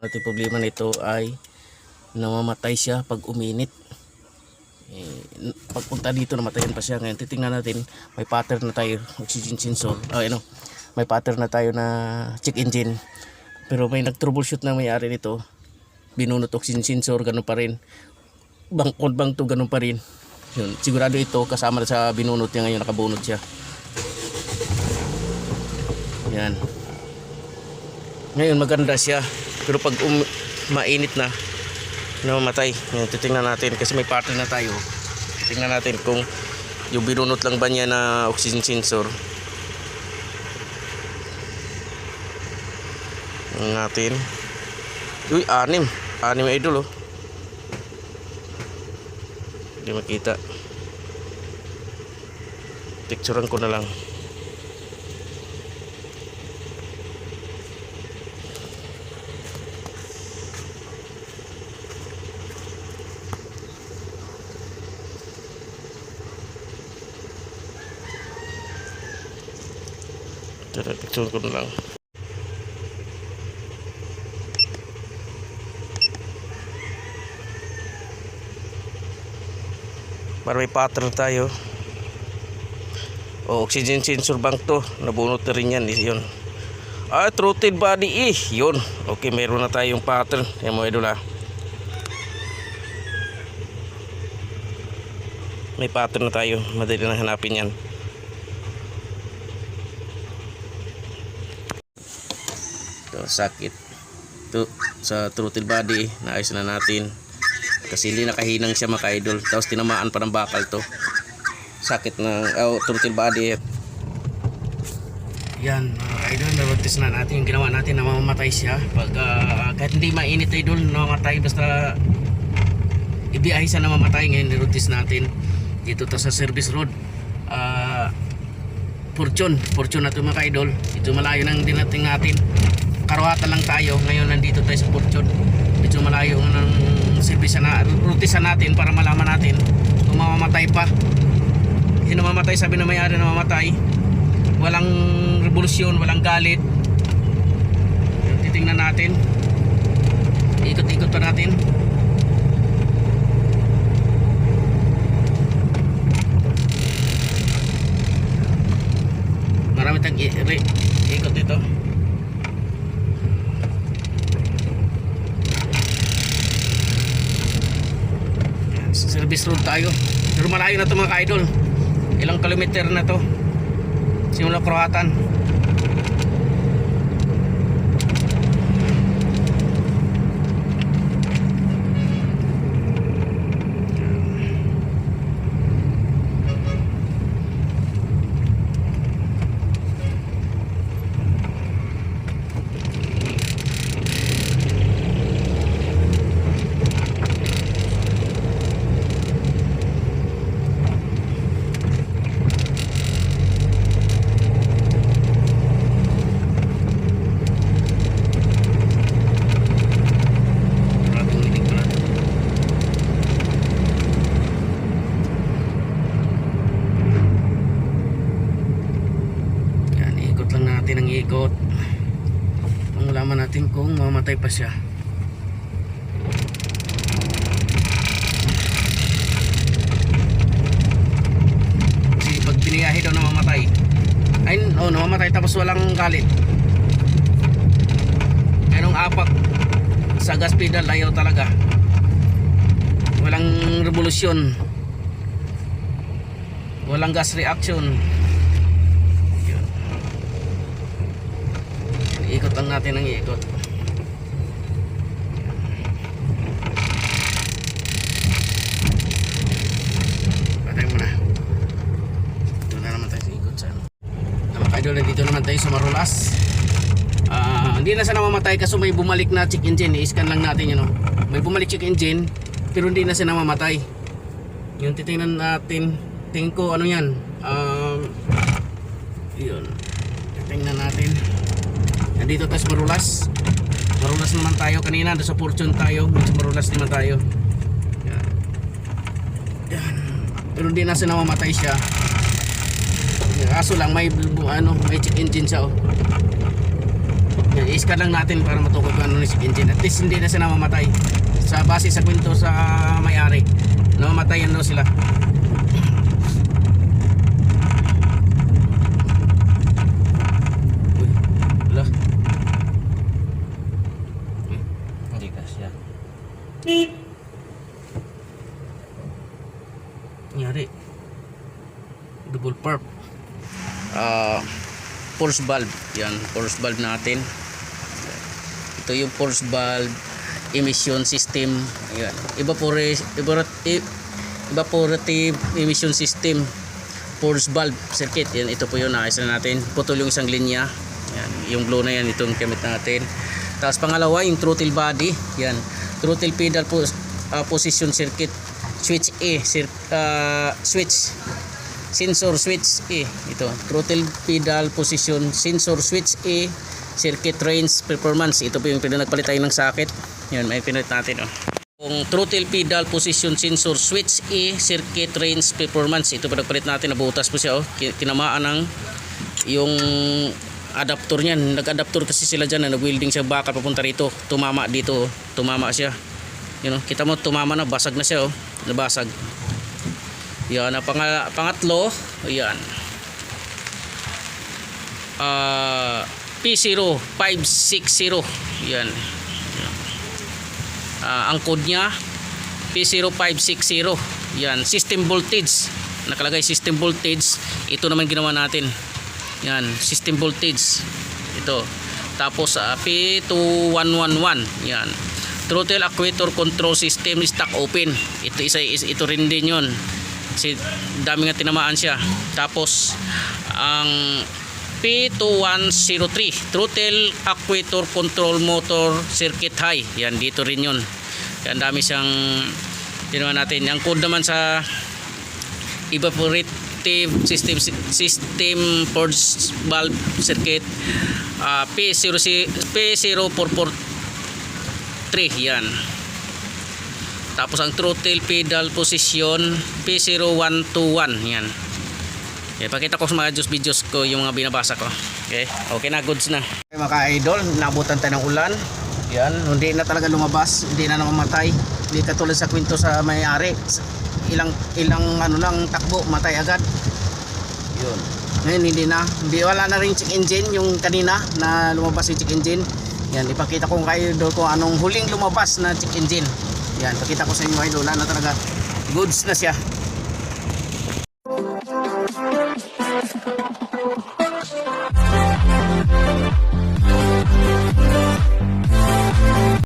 Natin problema nito ay namamatay siya pag uminit. Eh, pagpunta dito namatayan pa siya. Ngayon titingnan natin may pattern na tayo oxygen sensor. Ah, ano, may pattern na tayo na check engine. Pero may nag-troubleshoot na may-ari nito. Binunot oxygen sensor, ganun pa rin. Bangkod bang to, ganun pa rin. Yun, sigurado ito kasama sa binunot niya ngayon, nakabunot siya. Yan. Ngayon maganda siya. Pero pag um, mainit na, namamatay. Ngayon titingnan natin kasi may pattern na tayo. Tingnan natin kung yung binunot lang ba niya na oxygen sensor. Natin. Uy, anim. Anim na idol oh. Hindi makita. Picturean ko na lang. Tara, picture ko na lang. Para may pattern tayo. O, oxygen sensor bank to. Nabunot na rin yan. eh, Yun. Ah, throated body eh. Yun. Okay, meron na tayong pattern. Yan mo, idol ah. May pattern na tayo. Madali na hanapin yan. Ito, sakit. Ito, sa throttle body, naayos na natin. Kasi hindi nakahinang siya mga idol. Tapos tinamaan pa ng bakal to. Sakit ng oh, throttle body. Yan, mga idol, narotis na natin yung ginawa natin na mamamatay siya. Pag, ah, kahit hindi mainit idol, namamatay basta ibiyahe siya na mamatay. Ngayon, nirotis natin dito to sa service road. Ah, Fortune, Fortune na ito mga idol. Ito malayo nang dinating natin. Karuhatan lang tayo. Ngayon nandito tayo sa Fortune. Medyo malayo ng service na rutisa natin para malaman natin kung mamamatay pa. Hindi namamatay, sabi na may-ari na mamamatay. Walang revolusyon, walang galit. Titingnan natin. Ikot-ikot pa natin. Marami tayong i- re- ikot dito. Yan, sa Service road tayo. Pero malayo na to mga ka-idol. Ilang kilometer na to. Simula Croatan. Maraming minig pala. Yan, ikot lang natin ang ikot. Ang malaman natin mamatay pa siya. Kasi pag biniyahe daw namamatay. Ay, oh, namamatay tapos walang galit. Ganong apak sa gas pedal ayaw talaga walang revolusyon walang gas reaction ikot lang natin ang ikot patay mo na ito na naman tayo sa ikot sa ano Ah, mga idol dito naman tayo sa Marulas Ah, hindi na siya namamatay kasi may bumalik na check engine. I-scan lang natin yun. Oh. May bumalik check engine pero hindi na siya namamatay. Yung titingnan natin. Tingin ko ano yan. Um, yun. Titingnan natin. Nandito tayo sa Marulas. Marulas naman tayo. Kanina sa Fortune tayo. Medyo Marulas naman tayo. Yan. Yan. Pero hindi na siya namamatay siya. Kaso lang may ano, may check engine siya oh. Yan, i-scan lang natin para matukoy kung ano ni check engine. At least hindi na siya namamatay. Sa base sa kwento sa may-ari. Namamatayan daw sila. Nangyari. Double perp. Ah, force valve. Yan, force valve natin. Ito yung force valve emission system. Ayan. Evaporative, evaporative, emission system. Force valve circuit. Yan, ito po yun. Naayos na natin. Putol yung isang linya. Yan, yung blue na yan. Itong gamit natin. Tapos pangalawa, yung throttle body. Yan. Throttle pedal po, ah, position circuit. Switch A. Cir, ah, switch sensor switch A ito. Throttle pedal position sensor switch A circuit range performance. Ito po yung pinagpalit tayo ng socket. Yan may pinalit natin oh. Kung throttle pedal position sensor switch A circuit range performance. Ito pinagpalit natin nabutas po siya oh. Tinamaan ng yung adapter niyan. Nag-adapter kasi sila dyan na nag-welding siya baka papunta rito. Tumama dito oh. tumama siya. Yun oh. kita mo tumama na basag na siya oh. Nabasag yan, ang panga- pangatlo, ayan. Ah, P0560. Yan. Ah, ang code niya P0560. Yan, system voltage. Nakalagay system voltage. Ito naman ginawa natin. Yan, system voltage. Ito. Tapos ah, P2111. Yan. Throttle actuator control system stock open. Ito isa is ito rin din 'yon. Kasi dami nga tinamaan siya. Tapos ang P2103 throttle actuator control motor circuit high. Yan dito rin 'yon. Yan dami siyang ginawa natin. Ang code naman sa evaporative system system force valve circuit ah, P0 P0443 yan tapos ang throttle pedal position P0121 yan. Okay, pakita ko sa mga videos, ko yung mga binabasa ko. Okay? Okay na goods na. Okay, mga idol nabutan tayo ng ulan. Yan hindi na talaga lumabas hindi na namamatay. Hindi katulad sa kwento sa may-ari ilang ilang ano lang takbo matay agad. Yun. Ngayon hindi na. Hindi wala na rin check engine yung kanina na lumabas yung check engine. Yan ipakita ko kayo doon kung anong huling lumabas na check engine yan pakita ko sa inyo idol. Wala na talaga goods na siya